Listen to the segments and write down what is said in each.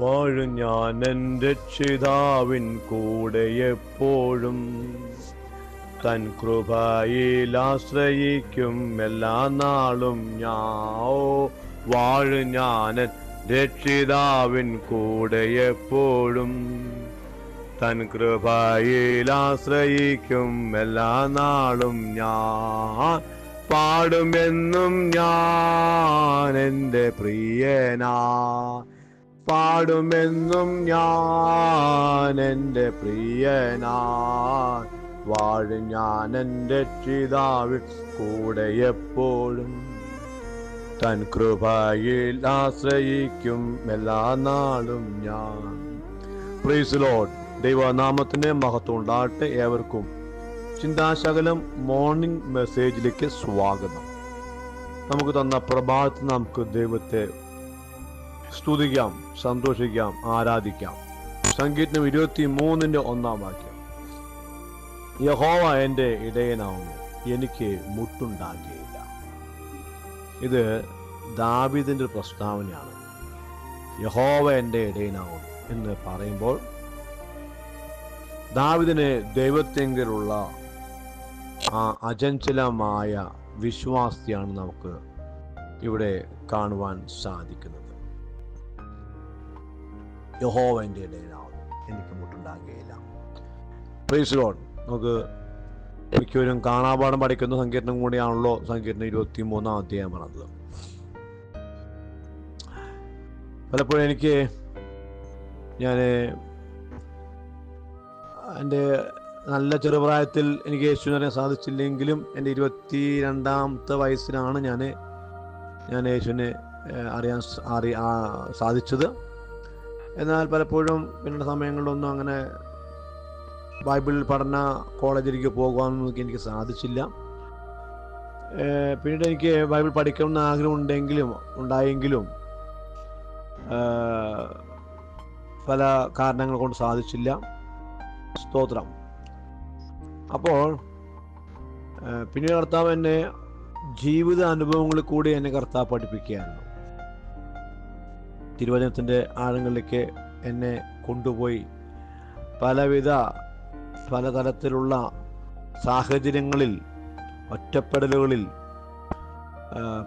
വാഴും ഞാൻ എന്റെ രക്ഷിതാവിൻ കൂടെ എപ്പോഴും. തൻ കൃപയിൽ ആശ്രയിക്കും എല്ലാ നാളും ഞാ വാഴും ഞാൻ എൻ രക്ഷിതാവിൻ കൂടെ എപ്പോഴും. തൻ കൃപയിൽ ആശ്രയിക്കും എല്ലാ നാളും ഞാൻ പാടുമെന്നും ഞാൻ എന്റെ പ്രിയനാ. പാടുമെന്നും ഞാൻ എന്റെ പ്രിയനാ വാഴും ഞാൻ എന്റെ രക്ഷിതാവിൽ കൂടെ എപ്പോഴും. തൻ കൃപയിൽ ആശ്രയിക്കും എല്ലാ നാളും ഞാൻ. പ്രീസ് ലോഡ് ദൈവനാമത്തിന്റെ മഹത്വം ഉണ്ടാകട്ടെ ഏവർക്കും. ചിന്താശകലം മോർണിംഗ് മെസ്സേജിലേക്ക് സ്വാഗതം. നമുക്ക് തന്ന പ്രഭാതത്തിൽ നമുക്ക് ദൈവത്തെ സ്തുതിക്കാം സന്തോഷിക്കാം ആരാധിക്കാം. സംഗീതം ഇരുപത്തി മൂന്നിന്റെ ഒന്നാം വാക്യം. യഹോവ എന്റെ ഇടയനാവുന്നു എനിക്ക് മുട്ടുണ്ടാകുകയില്ല. ഇത് ദാവിദിന്റെ ഒരു പ്രസ്താവനയാണ്. യഹോവ എന്റെ ഇടയനാവുന്നു എന്ന് പറയുമ്പോൾ ദാവിദിന് ദൈവത്തെങ്കിലുള്ള ആ അചഞ്ചലമായ വിശ്വാസത്തെയാണ് നമുക്ക് ഇവിടെ കാണുവാൻ സാധിക്കുന്നത്. യഹോവ എന്റെ ഇടയനാവുന്നു എനിക്ക് മുട്ടുണ്ടാകുകയില്ല. പ്രൈസ് ഗോഡ് നമുക്ക് മിക്കവരും കാണാപാഠം പഠിക്കുന്ന സങ്കീർണം കൂടിയാണല്ലോ സങ്കീർണം ഇരുപത്തി മൂന്നാം അധ്യായം പറഞ്ഞത്. പലപ്പോഴും എനിക്ക് ഞാൻ എന്റെ നല്ല ചെറുപ്രായത്തിൽ എനിക്ക് യേശുവിനെ അറിയാൻ സാധിച്ചില്ലെങ്കിലും എന്റെ ഇരുപത്തി രണ്ടാമത്തെ വയസ്സിലാണ് ഞാൻ ഞാൻ യേശുവിനെ അറിയാൻ സ- അറി സാധിച്ചത്. എന്നാൽ പലപ്പോഴും പിന്നീട് സമയങ്ങളിലൊന്നും അങ്ങനെ ബൈബിൾ പഠന കോളേജിലേക്ക് പോകുവാനൊന്നും എനിക്ക് സാധിച്ചില്ല. പിന്നീട് എനിക്ക് ബൈബിൾ പഠിക്കണമെന്ന് ആഗ്രഹം ഉണ്ടെങ്കിലും ഉണ്ടായെങ്കിലും പല കാരണങ്ങൾ കൊണ്ട് സാധിച്ചില്ല. സ്തോത്രം. അപ്പോൾ പിന്നീട് കർത്താവ് എന്നെ ജീവിത അനുഭവങ്ങളിൽ കൂടി എന്നെ കർത്താവ് പഠിപ്പിക്കുകയായിരുന്നു. തിരുവചനത്തിന്റെ ആഴങ്ങളിലേക്ക് എന്നെ കൊണ്ടുപോയി. പലവിധ പലതരത്തിലുള്ള സാഹചര്യങ്ങളിൽ ഒറ്റപ്പെടലുകളിൽ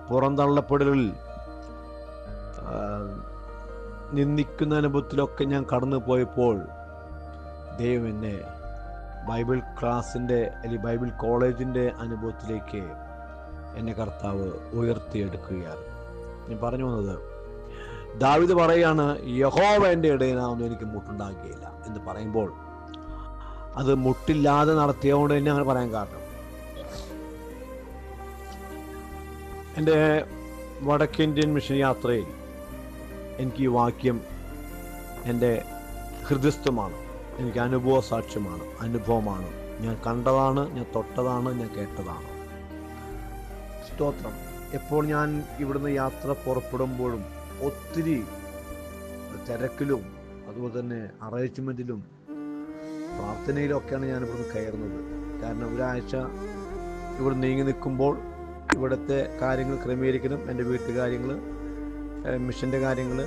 പുറന്തള്ളപ്പെടലുകളിൽ നിന്ദിക്കുന്ന അനുഭവത്തിലൊക്കെ ഞാൻ കടന്നു പോയപ്പോൾ ദൈവം എന്നെ ബൈബിൾ ക്ലാസിന്റെ അല്ലെങ്കിൽ ബൈബിൾ കോളേജിന്റെ അനുഭവത്തിലേക്ക് എന്നെ കർത്താവ് ഉയർത്തിയെടുക്കുകയാണ്. ഞാൻ പറഞ്ഞു വന്നത് ദാവിദ് പറയാണ് യഹോവ എന്റെ ഇടയനാവുന്നു എനിക്ക് മുട്ടുണ്ടാക്കിയില്ല എന്ന് പറയുമ്പോൾ അത് മുട്ടില്ലാതെ നടത്തിയതുകൊണ്ട് തന്നെ അങ്ങനെ പറയാൻ കാരണം. എന്റെ വടക്കേന്ത്യൻ മിഷൻ യാത്രയിൽ എനിക്ക് ഈ വാക്യം എന്റെ ഹൃദയസ്ഥമാണ്. എനിക്ക് അനുഭവ സാക്ഷ്യമാണ് അനുഭവമാണ്. ഞാൻ കണ്ടതാണ് ഞാൻ തൊട്ടതാണ് ഞാൻ കേട്ടതാണ്. സ്തോത്രം. എപ്പോൾ ഞാൻ ഇവിടുന്ന് യാത്ര പുറപ്പെടുമ്പോഴും ഒത്തിരി തിരക്കിലും അതുപോലെ തന്നെ അറേഞ്ച്മെന്റിലും പ്രാർത്ഥനയിലൊക്കെയാണ് ഞാൻ കയറുന്നത്. കാരണം ഒരാഴ്ച ഇവിടെ നീങ്ങി നിൽക്കുമ്പോൾ ഇവിടുത്തെ കാര്യങ്ങൾ ക്രമീകരിക്കണം. എന്റെ വീട്ടുകാര്യങ്ങൾ മിഷന്റെ കാര്യങ്ങൾ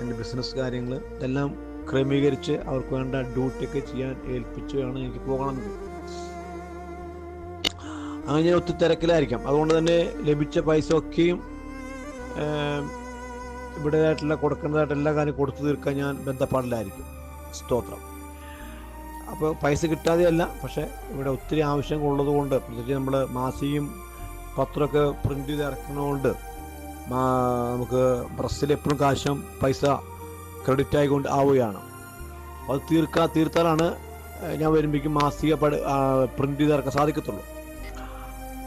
എന്റെ ബിസിനസ് കാര്യങ്ങൾ ഇതെല്ലാം ക്രമീകരിച്ച് അവർക്ക് വേണ്ട ഡ്യൂട്ടിയൊക്കെ ചെയ്യാൻ ഏൽപ്പിച്ച് വേണം എനിക്ക് പോകണമെങ്കിൽ. അങ്ങനെ ഞാൻ ഒത്തിരി തിരക്കിലായിരിക്കാം. അതുകൊണ്ട് തന്നെ ലഭിച്ച പൈസ ഒക്കെയും ഏം, ഇവിടേതായിട്ടുള്ള കൊടുക്കേണ്ടതായിട്ട് എല്ലാ കാര്യം കൊടുത്തു തീർക്കാൻ ഞാൻ ബന്ധപ്പാടിലായിരിക്കും. സ്തോത്രം. അപ്പോൾ പൈസ കിട്ടാതെയല്ല പക്ഷേ ഇവിടെ ഒത്തിരി ആവശ്യങ്ങളുള്ളത് കൊണ്ട് പ്രത്യേകിച്ച് നമ്മൾ മാസികയും പത്രമൊക്കെ പ്രിന്റ് ചെയ്ത് ഇറക്കുന്നതുകൊണ്ട് നമുക്ക് പ്രസ്സിൽ എപ്പോഴും കാശും പൈസ ക്രെഡിറ്റ് ആയിക്കൊണ്ട് ആവുകയാണ്. അത് തീർക്കാ തീർത്താലാണ് ഞാൻ വരുമ്പോഴേക്കും മാസിക പ്രിന്റ് ചെയ്ത് ഇറക്കാൻ സാധിക്കത്തുള്ളൂ.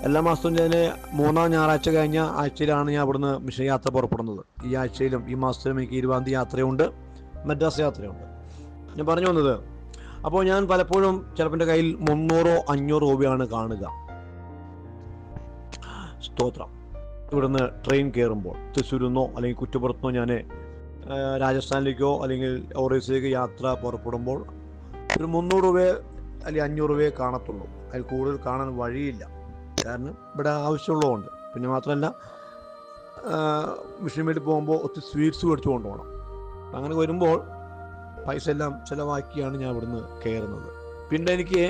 എല്ലാ മാസവും ഞാൻ മൂന്നാം ഞായറാഴ്ച കഴിഞ്ഞ ആഴ്ചയിലാണ് ഞാൻ അവിടുന്ന് മിഷൻ യാത്ര പുറപ്പെടുന്നത്. ഈ ആഴ്ചയിലും ഈ മാസത്തിലും എനിക്ക് ഇരുപതാം തീയതി യാത്രയുണ്ട്. മദ്രാസ് യാത്രയുണ്ട്. ഞാൻ പറഞ്ഞു വന്നത് അപ്പോൾ ഞാൻ പലപ്പോഴും ചിലപ്പോൾ എന്റെ കയ്യിൽ മുന്നൂറോ അഞ്ഞൂറോ രൂപയാണ് കാണുക. സ്തോത്രം. ഇവിടുന്ന് ട്രെയിൻ കയറുമ്പോൾ തൃശ്ശൂരിൽ നിന്നോ അല്ലെങ്കിൽ കുറ്റപ്പുറത്തുനിന്നോ ഞാൻ രാജസ്ഥാനിലേക്കോ അല്ലെങ്കിൽ ഓറീസിലേക്ക് യാത്ര പുറപ്പെടുമ്പോൾ ഒരു മുന്നൂറ് രൂപയെ അല്ലെങ്കിൽ അഞ്ഞൂറ് രൂപയെ കാണത്തുള്ളൂ. അതിൽ കൂടുതൽ കാണാൻ വഴിയില്ല. കാരണം ഇവിടെ ആവശ്യമുള്ളതുകൊണ്ട്. പിന്നെ മാത്രമല്ല മിഷൻ വേണ്ടി പോകുമ്പോൾ ഒത്തിരി സ്വീറ്റ്സ് മേടിച്ചു കൊണ്ടുപോകണം. അങ്ങനെ വരുമ്പോൾ പൈസ എല്ലാം ചിലവാക്കിയാണ് ഞാൻ ഇവിടുന്ന് കയറുന്നത്. പിന്നെ എനിക്ക്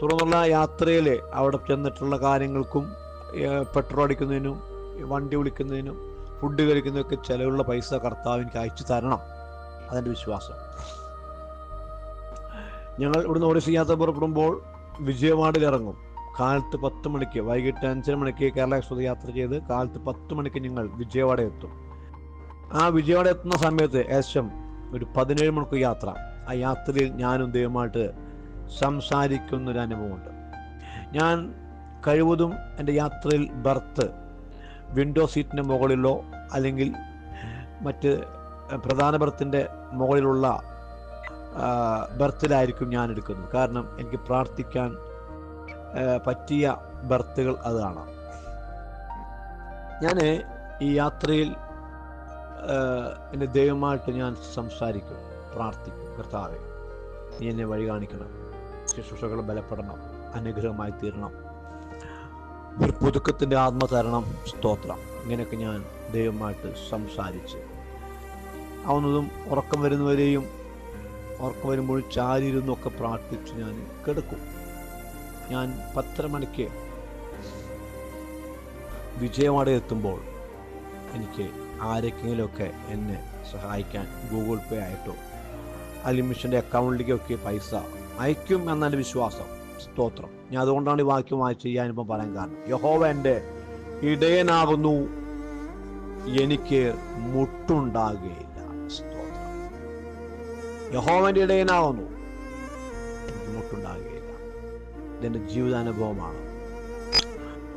തുടർന്നുള്ള യാത്രയിൽ അവിടെ ചെന്നിട്ടുള്ള കാര്യങ്ങൾക്കും പെട്രോൾ അടിക്കുന്നതിനും വണ്ടി വിളിക്കുന്നതിനും ഫുഡ് കഴിക്കുന്നതൊക്കെ ചിലവുള്ള പൈസ കർത്താവ് എനിക്ക് അയച്ചു തരണം. അതെന്റെ വിശ്വാസം. ഞങ്ങൾ ഇവിടുന്ന് ഓഡിസ് യാത്ര പുറപ്പെടുമ്പോൾ വിജയവാഡിൽ ഇറങ്ങും. കാലത്ത് പത്ത് മണിക്ക് വൈകിട്ട് അഞ്ചര മണിക്ക് കേരള എക്സ്പ്രസ് യാത്ര ചെയ്ത് കാലത്ത് പത്ത് മണിക്ക് ഞങ്ങൾ വിജയവാഡ എത്തും. ആ വിജയവാഡ എത്തുന്ന സമയത്ത് ഏകദേശം ഒരു പതിനേഴ് മണിക്കൂർ യാത്ര. ആ യാത്രയിൽ ഞാനും ദൈവമായിട്ട് സംസാരിക്കുന്ന ഒരു അനുഭവമുണ്ട്. ഞാൻ കഴിവതും എന്റെ യാത്രയിൽ ബർത്ത് വിൻഡോ സീറ്റിന്റെ മുകളിലോ അല്ലെങ്കിൽ മറ്റ് പ്രധാന ബർത്തിന്റെ മുകളിലുള്ള ബർത്തിലായിരിക്കും ഞാൻ എടുക്കുന്നത്. കാരണം എനിക്ക് പ്രാർത്ഥിക്കാൻ പറ്റിയ ബർത്തുകൾ അതാണ്. ഞാൻ ഈ യാത്രയിൽ എന്റെ ദൈവമായിട്ട് ഞാൻ സംസാരിക്കും പ്രാർത്ഥിക്കും. കർത്താവെ നീ എന്നെ വഴി കാണിക്കണം ശുശ്രൂഷകൾ ബലപ്പെടണം അനുഗ്രഹമായി തീരണം. ഒരു പുതുക്കത്തിന്റെ ആത്മ തരണം സ്തോത്രം. ഇങ്ങനെയൊക്കെ ഞാൻ ദൈവമായിട്ട് സംസാരിച്ച്. ആവുന്നതും ഉറക്കം വരുന്നവരെയും ഉറക്കം വരുമ്പോൾ ചാരിയിരുന്നൊക്കെ പ്രാർത്ഥിച്ച് ഞാൻ കിടക്കും. ഞാൻ പത്തര മണിക്ക് വിജയവാഡ എത്തുമ്പോൾ എനിക്ക് ആരെക്കെങ്കിലുമൊക്കെ എന്നെ സഹായിക്കാൻ ഗൂഗിൾ പേ ആയിട്ടോ അല്ലെങ്കിൽ മിഷന്റെ അക്കൗണ്ടിലേക്കൊക്കെ പൈസ അയക്കും എന്നതിന്റെ വിശ്വാസം. സ്തോത്രം. ഞാൻ അതുകൊണ്ടാണ് ഈ വാക്യം വായിച്ച് ഞാനിപ്പം പറയാൻ കാരണം. യഹോവ എന്റെ ഇടയനാകുന്നു. എനിക്ക് മുട്ടുണ്ടാകുകയില്ല. സ്തോത്രം. യഹോവന്റെ ഇടയനാകുന്നു. മുട്ടുണ്ടാകുകയില്ല. ഇതെന്റെ ജീവിതാനുഭവമാണ്.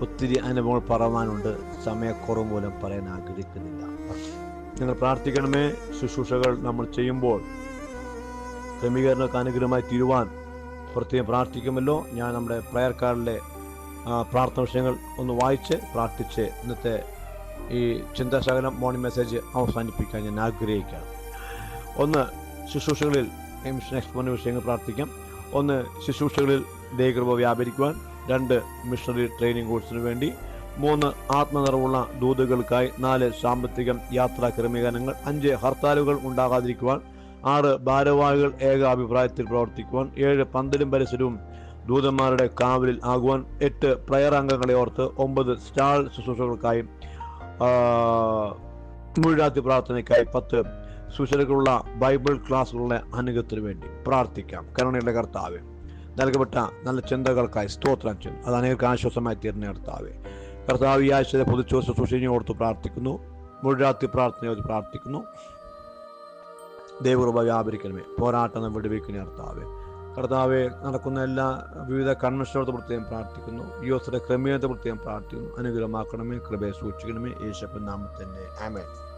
ഒത്തിരി അനുഭവങ്ങൾ പറയാനുണ്ട് സമയക്കുറവ് മൂലം പറയാൻ ആഗ്രഹിക്കുന്നില്ല. നിങ്ങൾ പ്രാർത്ഥിക്കണമേ. ശുശ്രൂഷകൾ നമ്മൾ ചെയ്യുമ്പോൾ ക്രമീകരണമൊക്കെ അനുഗ്രഹമായി തീരുവാൻ പ്രത്യേകം പ്രാർത്ഥിക്കുമല്ലോ. ഞാൻ നമ്മുടെ പ്രയർ കാർഡിലെ പ്രാർത്ഥന വിഷയങ്ങൾ ഒന്ന് വായിച്ച് പ്രാർത്ഥിച്ച് ഇന്നത്തെ ഈ ചിന്താശകലം മോർണിംഗ് മെസ്സേജ് അവസാനിപ്പിക്കാൻ ഞാൻ ആഗ്രഹിക്കുകയാണ്. ഒന്ന് ശുശ്രൂഷകളിൽ മിഷൻ എക്സ്പോണ വിഷയങ്ങൾ പ്രാർത്ഥിക്കാം. ഒന്ന് ശുശ്രൂഷകളിൽ ദൈവകൃപ വ്യാപരിക്കുവാൻ രണ്ട് മിഷണറി ട്രെയിനിങ് കോഴ്സിനു വേണ്ടി മൂന്ന് ആത്മനിറവുള്ള ദൂതുകൾക്കായി നാല് സാമ്പത്തികം യാത്രാ ക്രമീകരണങ്ങൾ അഞ്ച് ഹർത്താലുകൾ ഉണ്ടാകാതിരിക്കുവാൻ ആറ് ഭാരവാഹികൾ ഏക അഭിപ്രായത്തിൽ പ്രവർത്തിക്കുവാൻ ഏഴ് പന്തലും പരിസരവും ദൂതന്മാരുടെ കാവലിൽ ആകുവാൻ എട്ട് പ്രയർ അംഗങ്ങളെ ഓർത്ത് ഒമ്പത് സ്റ്റാൾ ശുശ്രൂഷകൾക്കായി മുഴുവാത്തി പ്രാർത്ഥനയ്ക്കായി പത്ത് സുശലുകളുള്ള ബൈബിൾ ക്ലാസ്സുകളുടെ അനുഗത്തിന് വേണ്ടി പ്രാർത്ഥിക്കാം. കരുണയുടെ കർത്താവ് നൽകപ്പെട്ട നല്ല ചിന്തകൾക്കായി സ്തോത്രം ചെയ്യുന്നു. അത് അനേകർക്ക് ആശ്വാസമായി തീർന്ന കർത്താവെ കർത്താവ് ഈ ആഴ്ചയിലെ പുതുച്ചോ ശുശ്രൂഷയെ ഓർത്ത് പ്രാർത്ഥിക്കുന്നു. മുഴുരാത്രി പ്രാർത്ഥനയോട് പ്രാർത്ഥിക്കുന്നു. ദൈവകൃപ വ്യാപരിക്കണമേ. പോരാട്ടം വിടുവിക്കണേ കർത്താവെ കർത്താവെ നടക്കുന്ന എല്ലാ വിവിധ കൺവെൻഷനോട് പ്രത്യേകം പ്രാർത്ഥിക്കുന്നു. യുവസിന്റെ ക്രമീയത പ്രത്യേകം പ്രാർത്ഥിക്കുന്നു. അനുഗ്രഹമാക്കണമേ കൃപയെ സൂക്ഷിക്കണമേ. യേശപ്പൻ നാമത്തിന്റെ ആമേൻ.